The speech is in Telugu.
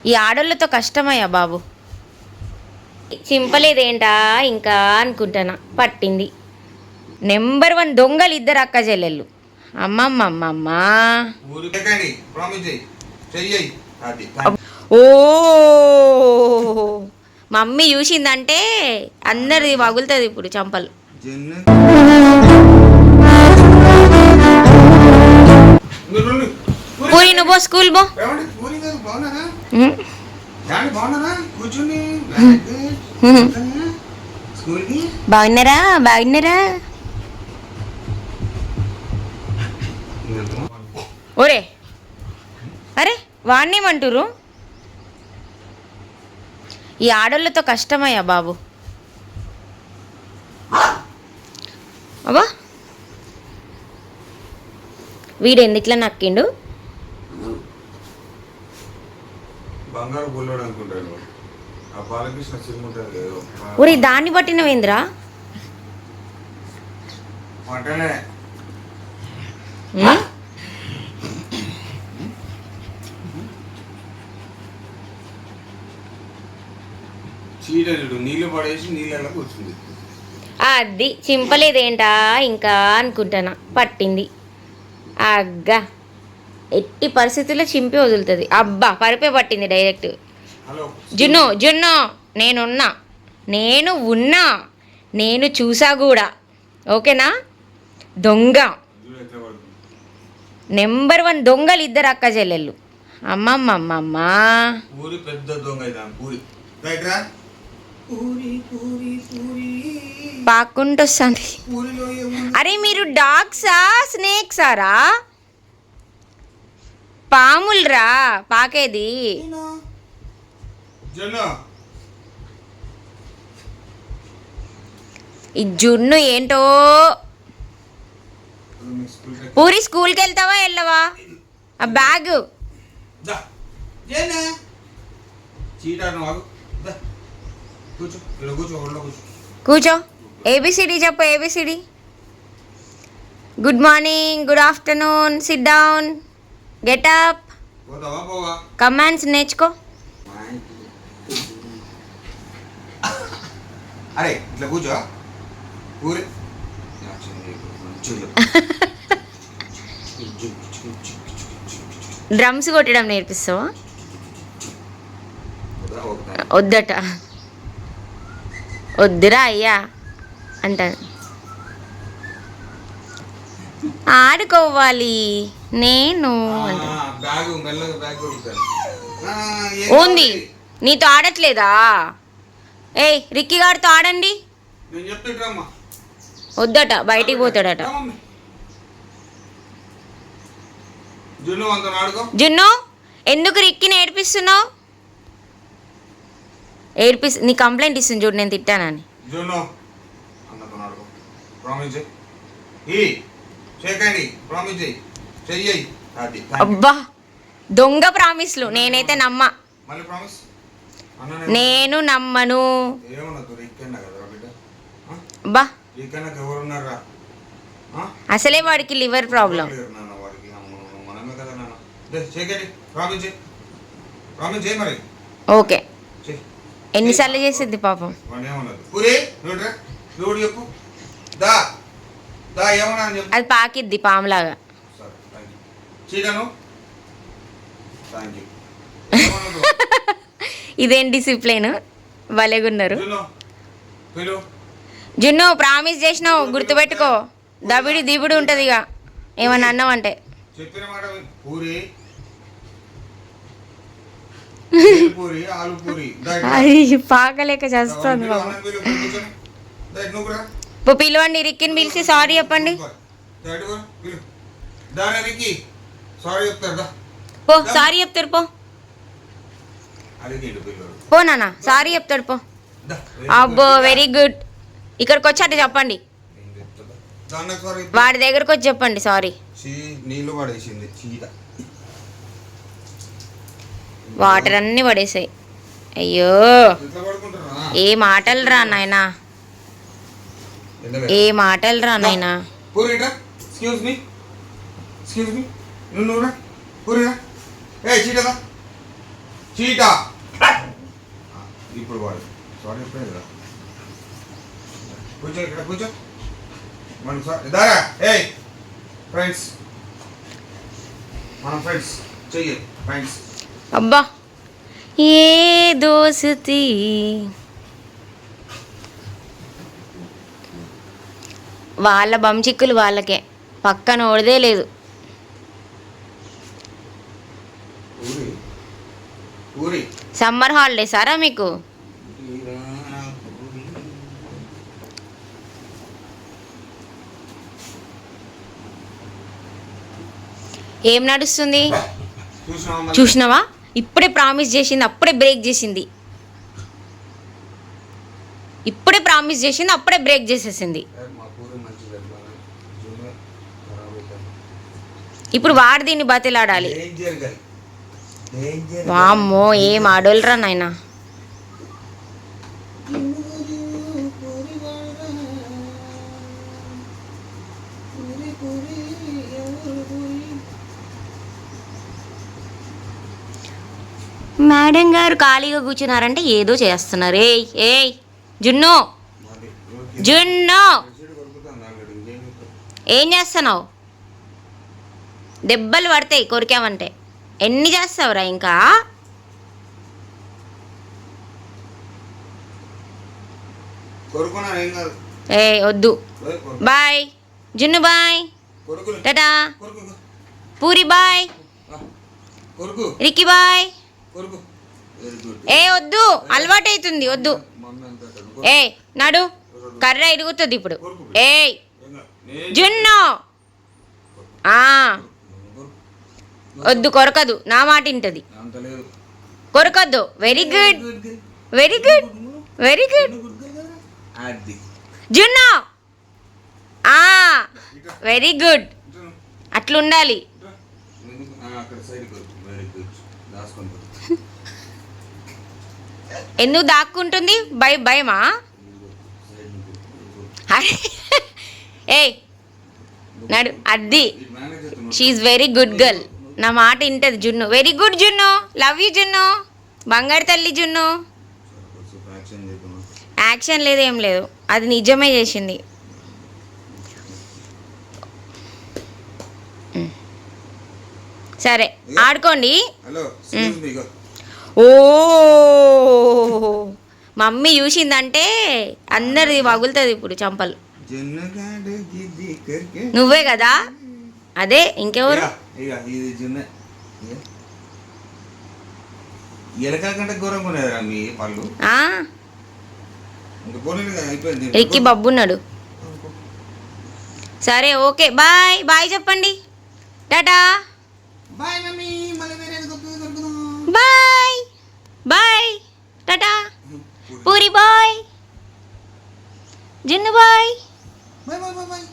ఈ ఆడోళ్ళతో కష్టమయ్యా బాబు. చింపలేదేంటా? ఇంకా అనుకుంటానా. పట్టింది. నెంబర్ వన్ దొంగలు ఇద్దరు అక్క చెల్లెళ్ళు. అమ్మమ్మమ్మమ్మ. అది ఓ! మమ్మీ చూసిందంటే అందరిది వగులుతుంది ఇప్పుడు చంపలు. పూరి. నువ్వు స్కూల్ బో బాగున్నారా ఉమ్. ఏమండి బాగున్నారా? బాగున్నారా? ఒరే. అరే వాణ్ణేమంటురు ఈ ఆడోళ్ళతో కష్టమయ్యా బాబు. అబ్బా వీడు ఎందుకులా నక్కిండు? బంగారు బుల్లోడు అనుకుంటాడు ఆ బాలకృష్ణ సినిమా ఉంటుంది కదా ఆ ఒరే దాన్ని పట్టినవేంద్రా నీళ్ళు పడేసి నీళ్ళలో కూర్చుంది. అది చింపలేదేంటా? ఇంకా అనుకుంటానా పట్టింది. అగ్గా. ఎట్టి పరిస్థితుల్లో చింపి వదులుతుంది. అబ్బా పరిపే పట్టింది డైరెక్ట్ హలో. జున్ను జున్ను నేనున్నా. నేను ఉన్నా. నేను చూసా కూడా ఓకేనా? దొంగ. నెంబర్ వన్ దొంగలు ఇద్దరు అక్క చెల్లెళ్ళు. అమ్మమ్మమ్మమ్మ. పూరి పెద్ద దొంగ ఇదాం పూరి. రైట్ రా. పూరి పూరి పూరి. పాక్కుంటూ వస్తుంది పూరిలో ఏముంది? అరే మీరు డాగ్సా స్నేక్సారా పాములరా పాకేది. జొన్న. ఈ జున్ను ఏంటో? మీ స్కూల్ కి- పూరి స్కూల్కి వెళ్తావా వెళ్ళవా ఆ బ్యాగ్. కూర్చో. ఏబిసిడి చెప్పు A B C D good morning good afternoon sit down get up commands నేర్చుకో. అరే ఇట్లా కూర్చో పూరి డ్రమ్స్ కొట్టడం నేర్పిస్తావా? వద్దట. వద్దురా అయ్యా. అంటాను. ఆడుకోవాలి. నేను ఉంది. నీతో ఆడట్లేదా? ఏయ్ రిక్కీ గారితో ఆడండి. వద్దట బయటికి పోతాడట. జున్ను ఎందుకు రిక్కిని ఏడిపిస్తున్నావు? ఏడిపిస్ నీ కంప్లైంట్ ఇస్తుంది చూడు నేను తిట్టానని. జున్ను ఆడుకో ప్రామిస్ చేయి చెయ్యి. అది. అబ్బా దొంగ ప్రామిస్లు నేనైతే నమ్మ. మళ్ళీ ప్రామిస్? అన్న నేను నమ్మను? అసలే వాడికి లివర్ ప్రాబ్లం. ఓకే. ఎన్నిసార్లు చేసిద్ది పాపం. అది పాకిద్ది పాములాగా? ఇదేం డిసిప్లిన్ భలేగున్నారు జున్ను, ప్రామిస్ చేసినావు గుర్తుపెట్టుకో. దబిడి దిబిడి ఉంటుంది ఇక. ఏమన్నా అన్నావు అంటే. చెప్పిన మాట. పూరి. అది పాకలేక చేస్తుంది ఇప్పుడు పిలవండి రిక్కిని పిలిచి సారీ చెప్పండి రికి సారీ చెప్తారు పో సారీ చెప్తాడు పో పో నాన్న సారీ చెప్తాడు పో అబ్బో వెరీ గుడ్ ఇక్కడికి వచ్చి చెప్పండి వాడి దగ్గరకు వచ్చి చెప్పండి సారీ నీళ్ళు పడేసింది వాటర్ అన్నీ పడేసాయి అయ్యో ఏ మాటలు రా నాయనా ఏ మాటలు రా నాయనా పూరి రా. ఎక్స్క్యూజ్ మీ ఎక్స్క్యూజ్ మీ నువ్వు నువ్వు రా. పూరి రా. ఏ చీటదా చీట ఇప్పుడు వాడు. సారీ చెప్పలేదు కదా. కూర్చో ఇక్కడ కూర్చో. మనం దారా. ఏయ్ ఫ్రెండ్స్ మనం ఫ్రెండ్స్ చెయ్యి ఫ్రెండ్స్ అబ్బా. ఏ దోస్తి? వాళ్ళ బంచిక్కులు వాళ్ళకే. పక్కన ఓడదే లేదు. సమ్మర్ హాలిడేసారా మీకు? ఏం నడుస్తుంది? చూసినావా? ఇప్పుడే ప్రామిస్ చేసింది అప్పుడే బ్రేక్ చేసింది. ఇప్పుడే ప్రామిస్ చేసింది అప్పుడే బ్రేక్ చేసేసింది. ఇప్పుడు వాడు దీన్ని బతిలాడాలి. వామ్మో ఏం ఆడోళ్ళరా నాయన. మేడం గారు ఖాళీగా కూర్చున్నారంటే ఏదో చేస్తున్నారు. ఏయ్ ఏయ్ జున్ను. జున్ను. ఏం చేస్తున్నావు? దెబ్బలు పడతాయి కొరికామంటే. ఎన్ని చేస్తావురా ఇంకా? ఏం వద్దు. Bye. Junnu bye. Tata. Puri bye. Rikki bye. ఏ వద్దు. అలవాటు అవుతుంది వద్దు. ఏ నడు. కర్ర ఇరుగుతుంది ఇప్పుడు. ఏం జున్ను. వద్దు కొరకదు. నా మాట లేదు. కొరకద్దు. Very good. Very good very good Junnu! Very good అట్లుండాలి. ఎందుకు? దాక్కుంటుంది? భయ భయమా? ఏయ్! నడు అది ఈ మేనేజర్తో షీఈ్ వెరీ గుడ్ గర్ల్ నా మాట వింటది Junnu. Very good Junnu. Love you Junnu. బంగారు తల్లి జున్ను. యాక్షన్ లేదు ఏం లేదు. అది నిజమే చేసింది. సరే ఆడుకోండి. ఓ! మమ్మీ చూసిందంటే అందరిది పగులుతుంది ఇప్పుడు చంపలు. నువ్వే కదా? అదే ఇంకెవరు? ఇక, ఇది జున్న. ఎలక కంటే ఘోరంగా ఉన్నదిరా మీ పళ్ళు. రిక్కి బబ్బున్నాడు సరే ఓకే బాయ్ బాయ్ చెప్పండి. Tata. Bye mummy bye bye tata. Puri bye. Junnu bye bye bye bye.